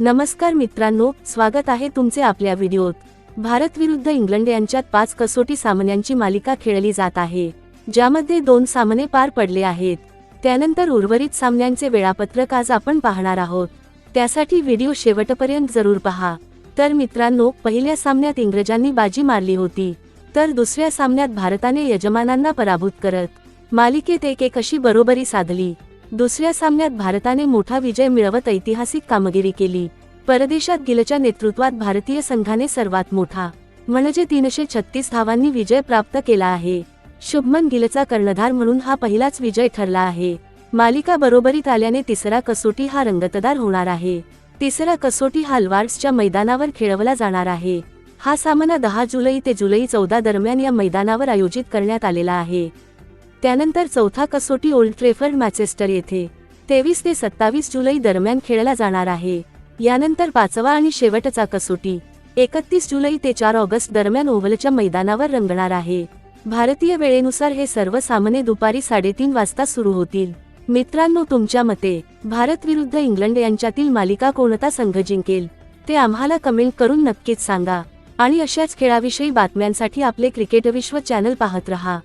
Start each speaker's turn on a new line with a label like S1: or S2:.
S1: नमस्कार मित्रांनो स्वागत आहे तुमचे आपल्या व्हिडिओत. भारत विरुद्ध इंग्लंड यांच्यात पाच कसोटी सामन्यांची मालिका खेळली जात आहे ज्यामध्ये दोन सामने पार पडले आहेत. त्यानंतर उर्वरित सामन्यांचे वेळापत्रक आज आपण पाहणार आहोत. त्यासाठी व्हिडिओ शेवटपर्यंत जरूर पहा. तर मित्रांनो पहिल्या सामन्यात इंग्रजांनी बाजी मारली होती. तर दुसऱ्या सामन्यात भारताने यजमानांना पराभूत करत मालिकेत एक एक अशी बरोबरी साधली. दुसऱ्या सामन्यात भारताने मोठा विजय मिळवत ऐतिहासिक कामगिरी केली. परदेशात गिलच्या नेतृत्वात भारतीय संघाने सर्वात मोठा म्हणजे तीनशे छत्तीस धावांनी विजय प्राप्त केला आहे. शुभमन गिलचा कर्णधार म्हणून हा पहिलाच विजय ठरला आहे. मालिका बरोबरीत आल्याने तिसरा कसोटी हा रंगतदार होणार आहे. तिसरा कसोटी हा लवार्ड्सच्या मैदानावर खेळवला जाणार आहे. हा सामना दहा जुलै ते जुलै चौदा दरम्यान या मैदानावर आयोजित करण्यात आलेला आहे. त्यानंतर चौथा कसोटी ओल्ड ट्रेफर्ड मॅचेस्टर येथे तेवीस ते सत्तावीस जुलै दरम्यान खेळला जाणार आहे. यानंतर पाचवा आणि शेवटचा कसोटी एकतीस जुलै ते चार ऑगस्ट दरम्यान ओव्हलच्या मैदानावर रंगणार आहे. भारतीय वेळेनुसार हे सर्व सामने दुपारी साडेतीन वाजता सुरू होतील. मित्रांनो तुमच्या मते भारत विरुद्ध इंग्लंड यांच्यातील मालिका कोणता संघ जिंकेल? ते आम्हाला कमेंट करून नक्कीच सांगा. आणि अशाच खेळाविषयी बातम्यांसाठी आपले क्रिकेट विश्व चॅनल पाहत रहा.